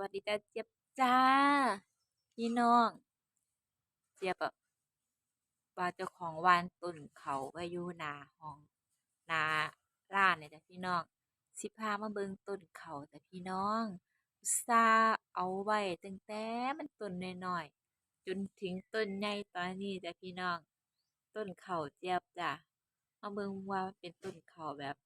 วัสดีจ้าเจี๊ยบจ้า พี่น้อง เจี๊ยบอะว่าเจ้าของวานต้นเขาไว้อยู่นาห้องนาร้านเนี่ยจ้ะพี่น้อง สิพามาเบิงต้นเขาจ้ะพี่น้องอุตสาเอาไว้ตั้งแต่มันต้นน้อยๆจนถึงต้นใหญ่ตอนนี้จ้ะพี่น้อง ต้นเขาเจี๊ยบจ้ะมาเบิงว่าเป็นต้นเขาแบบ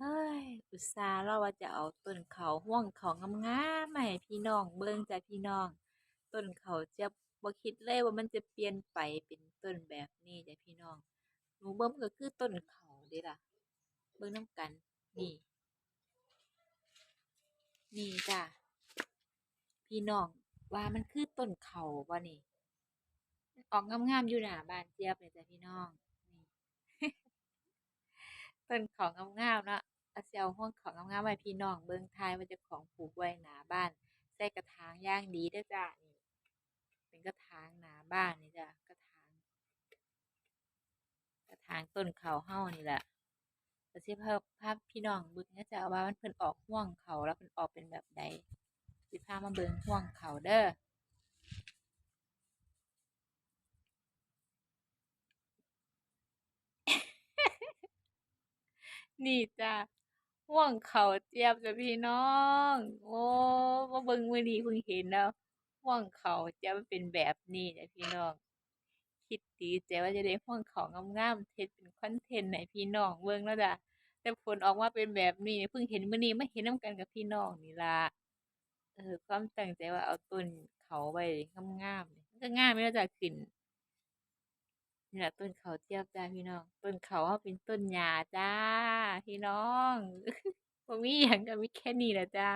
เฮ้ย อุตส่าห์เราว่าจะเอาต้นเขาห้วงเขางามๆมาให้พี่น้องเบิ่งจ้ะพี่น้อง ต้นเขาจี๊ยบบ่คิดเลยว่ามันจะเปลี่ยนไปเป็นต้นแบบนี้จ้ะพี่น้อง หนูเบิ่งมันก็คือต้นเขาเดะล่ะ เบิ่งน้ำกัน นี่ นี่จ้ะ พี่น้องว่ามันคือต้นเขาบ่นี่ ออกงามๆอยู่หน้าบ้านเจี๊ยบเนี่ยจ้ะพี่น้อง นี่ ต้นขางามๆเนาะอาสิเอาห้วงขางงามๆมาให้พี่น้องเบิ่งถ่ายว่าจ้าของปลูกไว้หนาบ้านใส่กระถางย่างดีเด้อจ้ะนี่เป็นกระถางหนาบ้านนี่จ้ะกระถาง กระถางต้นเขาเรานี่แหละก็สิพาพาพี่น้องเบิ่งเด้อจ้ะว่ามันเพิ่นออกห้วงเขาแล้วเพิ่นออกเป็นแบบใดสิพามาเบิ่งห้วงเขาเด้อ นี่จ้ะห้วงเขาเจี๊ยบจ้ะพี่น้อง โอ้มาเบิ่งมื้อนี้เพิ่งเห็นเนาะห้วงเขาเจี๊ยบเป็นแบบนี้จ้ะพี่น้อง คิดดีใจว่าจะได้ห้วงเขางามๆเฮ็ดเป็นคอนเทนต์ให้พี่น้องเบิ่งเนาะจ้ะแต่ผลออกมาเป็นแบบนี้เพิ่งเห็นมื้อนี้ไมาเห็นนำกันกับพี่น้องนี่ละเออความตั้งใจว่าเอาต้นเขาไว้งามๆมันก็งามอยู่แล้จะขึ้น นี่แหละต้นเขาเจี๊ยบจ้าพี่น้อง ต้นเขาเราเป็นต้นหญ้าจ้า พี่น้องผมมีหยังก็มีแค่นี้แหละจ้า